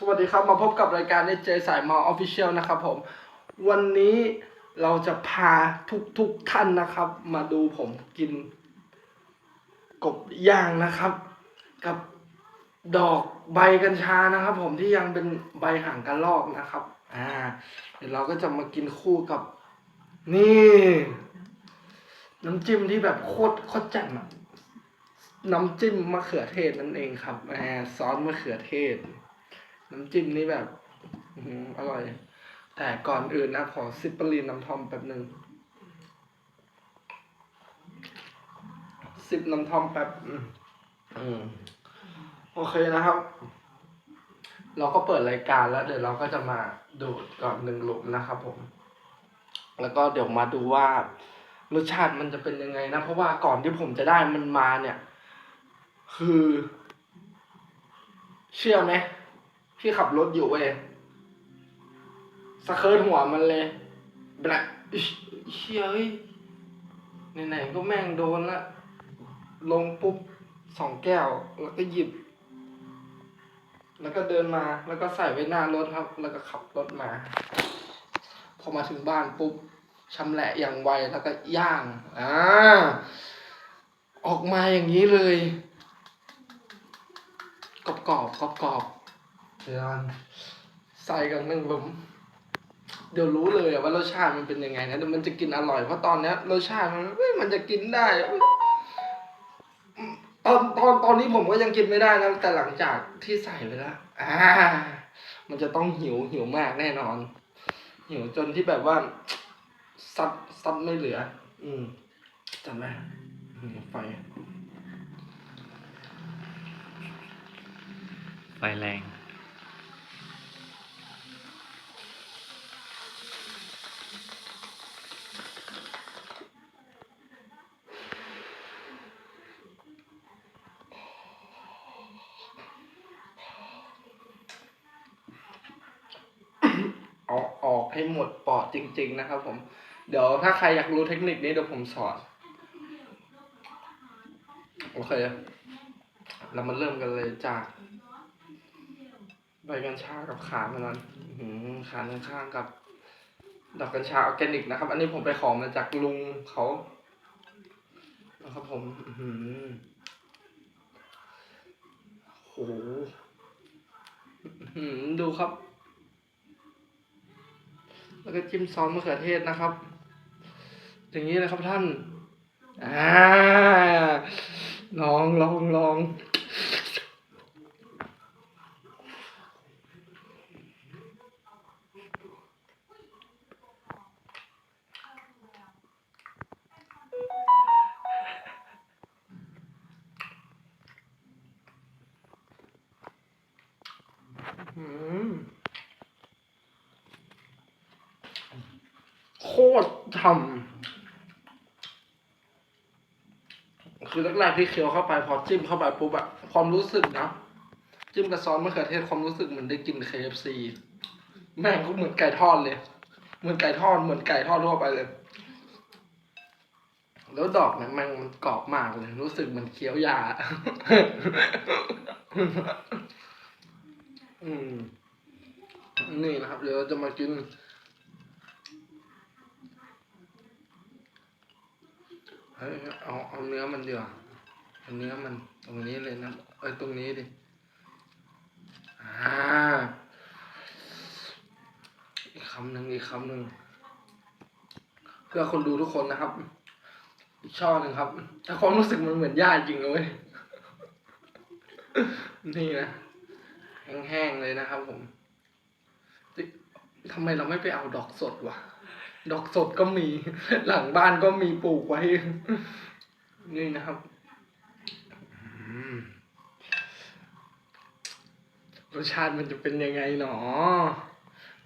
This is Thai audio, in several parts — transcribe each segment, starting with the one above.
สวัสดีครับมาพบกับรายการเจสายมอออฟฟิเชียลนะครับผม วันนี้เราจะพาทุกทุกท่านนะครับ มาดูผมกิน กบย่างนะครับ กับดอกใบกัญชานะครับ ผมที่ยังเป็นใบห่างกระลอกนะครับ อ่า เดี๋ยวเราก็จะมากินคู่กับ นี่ น้ำจิ้มที่แบบโคตรโคตรจ่มอะน้ำจิ้มมะเขือเทศนั่นเองครับแหมซอสมะเขือเทศ น้ำจิ้มนี่แบบอร่อย แต่ก่อนอื่นนะขอซิปเปอรีนน้ำทอมแป๊บหนึ่งซิปน้ำทอมแป๊บอือืมโอเคนะครับ เราก็เปิดรายการแล้ว เดี๋ยวเราก็จะมาดูดก่อนหนึ่งหลุมนะครับผม แล้วก็เดี๋ยวมาดูว่ารสชาติมันจะเป็นยังไงนะ เพราะว่าก่อนที่ผมจะได้มันมาเนี่ย คือ เชื่อไหม พี่ขับรถอยู่เว้ยสะเคิร์ตหัวมันเลยแบละอิ๊ยเชี่ยเฮ้ยไหนๆก็แม่งโดนละ ลงปุ๊บสองแก้ว แล้วก็หยิบ แล้วก็เดินมา แล้วก็ใส่ไว้หน้ารถครับ แล้วก็ขับรถมา พอมาถึงบ้านปุ๊บชำแหละอย่างไว แล้วก็ย่าง อ่า ออกมาอย่างนี้เลย กรอบกรอบกรอบกรอบ สียวใส่กันนึ่งหลุมเดี๋ยวรู้เลยว่ารสชาติมันเป็นยังไงนะเดี๋ยวมันจะกินอร่อยเพราะตอนเนี้ยรสชาติมันเอ้ยมันจะกินได้ตอนตอนตอนนี้ผมก็ยังกินไม่ได้นะแต่หลังจากที่ใส่ไปแล้วอ่า มันจะต้องหิวหิวมากแน่นอน หิวจนที่แบบว่าซัดซัดไม่เหลือ อืมจำไหมไฟไฟแรง ริง ๆ นะครับ ผม เดี๋ยวถ้าใครอยากรู้เทคนิคนี้เดี๋ยวผมสอน โอเค เรามาเริ่มกันเลยจากใบกัญชากับขามันนั้นขาข้างๆกับดอกกัญชาออร์แกนิกนะครับ อันนี้ผมไปขอมาจากลุงเขานะครับผมอื้อหือโหอื้อหือดูครับ แล้วก็จิ้มซอสมะเขือเทศนะครับ อย่างนี้นะครับท่านอ่าลองลองลอง ตรฉ่ำคือแรกๆที่เคี้ยวเข้าไปพอจิ้มเข้าไปปุ๊บอะความรู้สึกนะจิ้มกับซอสมะเขือเทศความรู้สึกเหมือนได้กิน KFC แม่งก็เหมือนไก่ทอดเลย เหมือนไก่ทอดเหมือนไก่ทอดทั่วไปเลย แล้วดอกเนี่ยแมงมันกรอบมากเลย รู้สึกเหมือนเคี้ยวยา อืม นี่นะครับ เดี๋ยวเราจะมากิน เฮ้ยเอาเอาเนื้อมันดีกว่าเอาเนื้อมันตรงนี้เลยนะเอ้ยตรงนี้ดิอ่าอีกคำหนึ่งอีกคำหนึ่งเพื่อคนดูทุกคนนะครับ อีกช่อหนึ่งครับ แต่ความรู้สึกมันเหมือนญาติจริงเลยนี่นะแห้งๆเลยนะครับผมทำไมเราไม่ไปเอาดอกสดวะ ดอกสดก็มี หลังบ้านก็มีปลูกไว้ นี่นะครับอืมรสชาติมันจะเป็นยังไงหนอ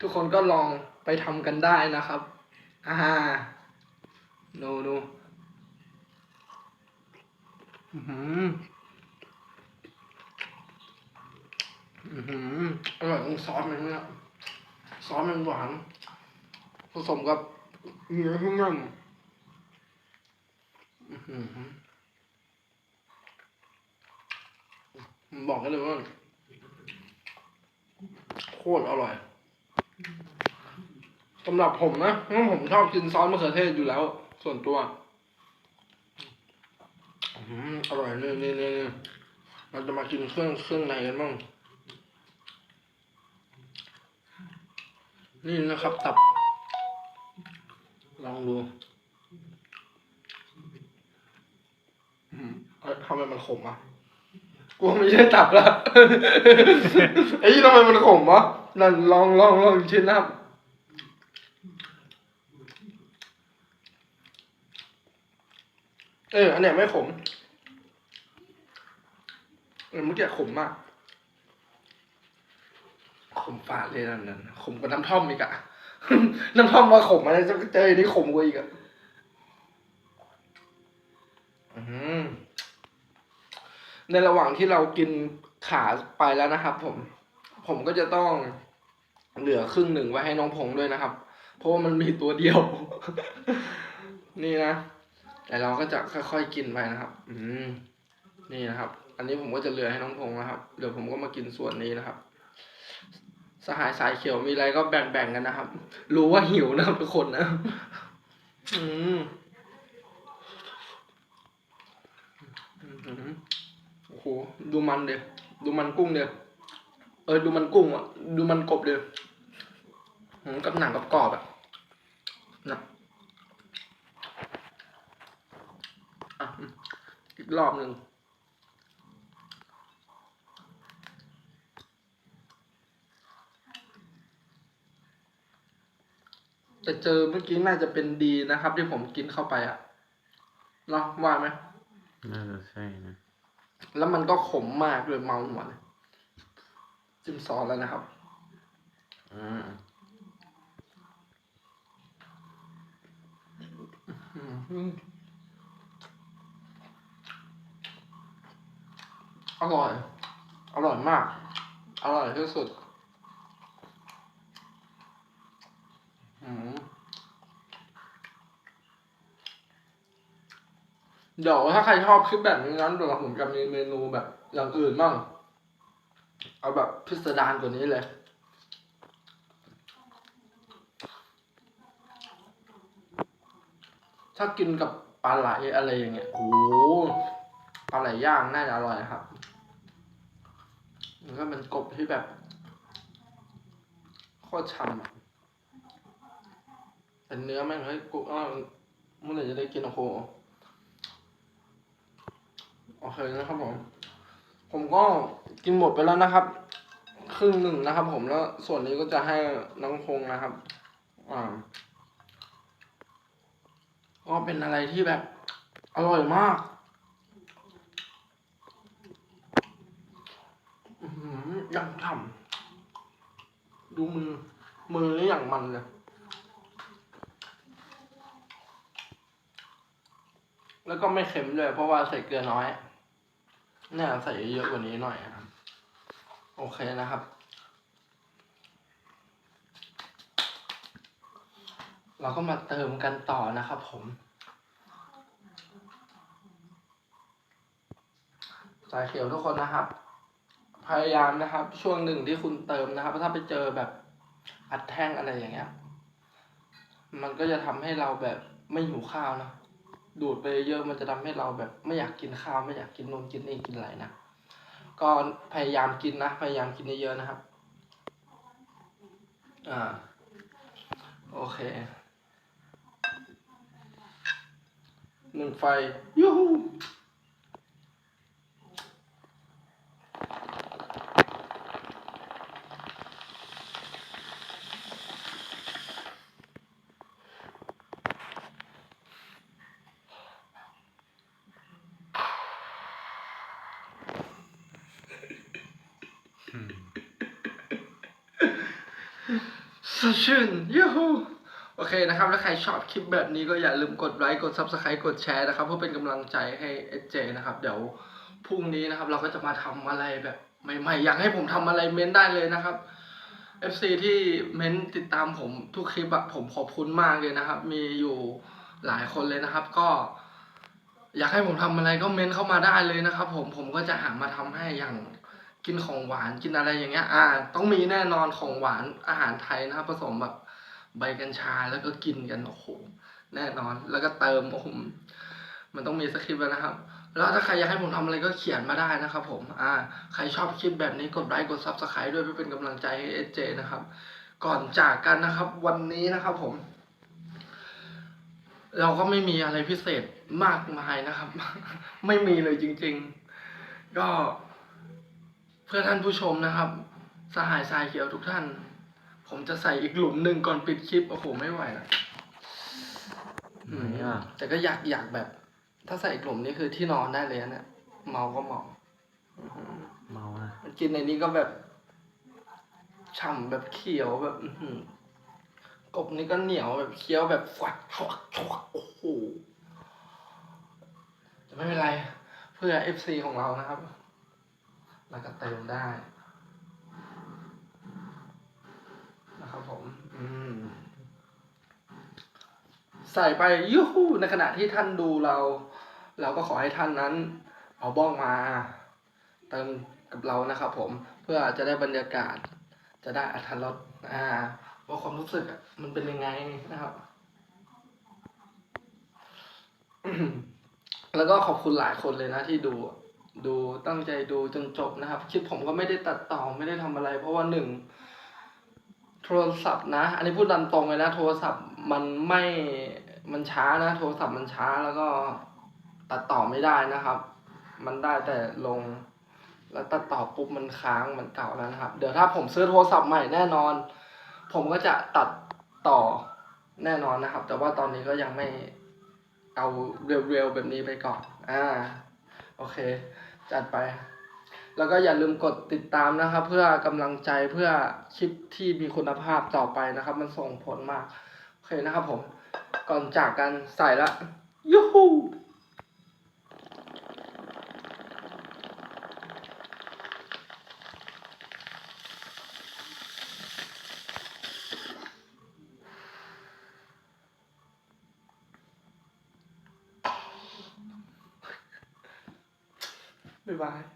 ทุกคนก็ลองไปทำกันได้นะครับ อ่าดูดูอือหืออือหืออร่อยตรงซอสมันเนี่ยซอสมันหวาน ผสมกับเนื้อที่นุ่มอื้อหือผมบอกให้เลยว่าโคตรอร่อยสำหรับผมนะเพราะผมชอบกินซอสมะเขือเทศอยู่แล้ว ส่วนตัวอร่อยนี่นี่นี่นี่เราจะมากินเครื่องเครื่องในกันบ้างนี่นะครับตับ ลองดูอืมเอ้ยทำไมมันขมอะกูว่าไม่ใช่ตับละไอ้ยี่ทำไมมันขมวะนั่นลองลองลองชิ้นนะครับเออ อันเนี้ยไม่ขมเออเมื่อกี้ขมมาก ขมฝาดเลยนั่นนั่นขมกว่าน้ำท่อมอีกอะ น้ำท่อมมาขมอะไรจะเจออันนี้ขมกว่าอีกอะในระหว่างที่เรากินขาไปแล้วนะครับ ผม ผมก็จะต้องเหลือครึ่งหนึ่งไว้ให้น้องพงด้วยนะครับ เพราะว่ามันมีตัวเดียว นี่นะแต่เราก็จะค่อยๆกินไปนะครับ อืมนี่นะครับ อันนี้ผมก็จะเหลือให้น้องพงนะครับเดี๋ยวผมก็มากินส่วนนี้นะครับ สหายสายเขียวมีอะไรก็แบ่งๆกันนะครับ รู้ว่าหิวนะครับทุกคนนะ อืมอืมโอ้โหดูมันเดียวดูมันกุ้งเดียวเออดูมันกุ้งอะ ดูมันกบเดียวกับหนังกับกรอบอะนะอะอีกรอบหนึ่ง แต่เจอเมื่อกี้น่าจะเป็นดีนะครับ ที่ผมกินเข้าไปอะเนาะว่าไหมน่าจะใช่นะ แล้วมันก็ขมมากเลยเมาหัวเลยจิ้มซอสแล้วนะครับอ่าอืมอร่อย อร่อยมาก อร่อยที่สุดอืม เดี๋ยวถ้าใครชอบคลิปแบบนี้นั้นเดี๋ยวผมจะมีเมนูแบบอย่างอื่นบ้างเอาแบบพิสดารกว่านี้เลยถ้ากินกับปลาไหลอะไรอย่างเงี้ยโอ้ปลาไหลย่างน่าจะอร่อยครับ มันก็เป็นกบที่แบบโคตรช่ำอะแต่เนื้อแม่งเฮ้ยกูอ้าวเมื่อไหร่จะได้กินโอ้โห โอเคนะครับผม ผมก็กินหมดไปแล้วนะครับ ครึ่งหนึ่งนะครับ ผมแล้วส่วนนี้ก็จะให้น้องพงนะครับ อ่าก็เป็นอะไรที่แบบ อร่อยมากยังทำดูมือ มือนี่อย่างมันเลย แล้วก็ไม่เค็มเลยเพราะว่าใส่เกลือน้อย นี่ยใส่เยอะกว่านี้หน่อยครับ โอเคนะครับ เราก็มาเติมกันต่อนะครับผมสายเขียวทุกคนนะครับ พยายามนะครับ ช่วงหนึ่งที่คุณเติมนะครับถ้าไปเจอแบบอัดแท่งอะไรอย่างเงี้ย มันก็จะทำให้เราแบบไม่หิวข้าวนะ ดูดไปเยอะมันจะทำให้เราแบบไม่อยากกินข้าวไม่อยากกินนมกินนี่กินอะไรนะก็พยายามกินนะพยายามกินเยอะๆนะครับอ่าโอเคหนึ่งไฟยูฮู สดชื่นยูฮูโอเคนะครับ แล้วใครชอบคลิปแบบนี้ก็อย่าลืมกดไลค์ กด Subscribe กดแชร์นะครับ เพื่อเป็นกำลังใจให้เอเจนะครับ เดี๋ยวพรุ่งนี้นะครับ เราก็จะมาทำอะไรแบบใหม่ๆ อยากให้ผมทำอะไรเม้นได้เลยนะครับ FC ที่เม้นติดตามผมทุกคลิปอะผมขอบคุณมากเลยนะครับ มีอยู่หลายคนเลยนะครับ ก็ อยากให้ผมทำอะไรก็เม้นเข้ามาได้เลยนะครับ ผมผมก็จะหามาทำให้อย่าง กินของหวานกินอะไรอย่างเงี้ย อ่า ต้องมีแน่นอนของหวานอาหารไทยนะครับผสมแบบใบกัญชาแล้วก็กินกันโอ้โหแน่นอน แล้วก็เติมโอ้โหมันต้องมีสคริปต์นะครับ แล้วถ้าใครอยากให้ผมทำอะไรก็เขียนมาได้นะครับผม อ่า ใครชอบคลิปแบบนี้กดไลค์กดซับสไครต์ด้วยเพื่อเป็นกำลังใจให้เอเจนะครับ ก่อนจากกันนะครับ วันนี้นะครับผม เราก็ไม่มีอะไรพิเศษมากมายนะครับ ไม่มีเลยจริง ๆ ก็ พื่อท่านผู้ชมนะครับ สหายทรายเขียวทุกท่าน ผมจะใส่อีกหลุมหนึ่งก่อนปิดคลิป โอ้โห ไม่ไหวแล้วอืมไม่อะ แต่ก็อยากอยากแบบ ถ้าใส่กลุ่มนี่คือที่นอนได้เลยนะเนี่ยเมาก็เมาอื้อหือเมานะมันกินในนี้ก็แบบฉ่ำแบบเขียวแบบ อื้อหือกบนี่ก็เหนียวแบบเคี้ยวแบบฟัดชวักชวักโอ้โหแต่ไม่เป็นไร เพื่อเอฟซีของเรานะครับ แล้วก็เติมได้ นะครับผม อืม ใส่ไปยูฮูในขณะที่ท่านดูเรา เราก็ขอให้ท่านนั้น เอาบ้องมา เติมกับเรานะครับผม เพื่อจะได้บรรยากาศ จะได้อัธรสอ่าว่าความรู้สึกมันเป็นยังไงนะครับแล้วก็ขอบคุณหลายคนเลยนะที่ดู ดูตั้งใจดูจนจบนะครับ คลิปผมก็ไม่ได้ตัดต่อไม่ได้ทำอะไร เพราะว่าหนึ่งโทรศัพท์นะ อันนี้พูดตามตรงเลยนะ โทรศัพท์มันไม่มันช้านะ โทรศัพท์มันช้าแล้วก็ตัดต่อไม่ได้นะครับ มันได้แต่ลง แล้วตัดต่อปุ๊บมันค้างมันเก่าแล้วนะครับ เดี๋ยวถ้าผมซื้อโทรศัพท์ใหม่แน่นอน ผมก็จะตัดต่อแน่นอนนะครับ แต่ว่าตอนนี้ก็ยังไม่เอาเร็วๆแบบนี้ไปก่อน อ่า โอเค จัดไป แล้วก็อย่าลืมกดติดตามนะครับ เพื่อกำลังใจเพื่อคลิปที่มีคุณภาพต่อไปนะครับ มันส่งผลมาก โอเคนะครับผม ก่อนจากกันใส่ละยูฮู perturbar.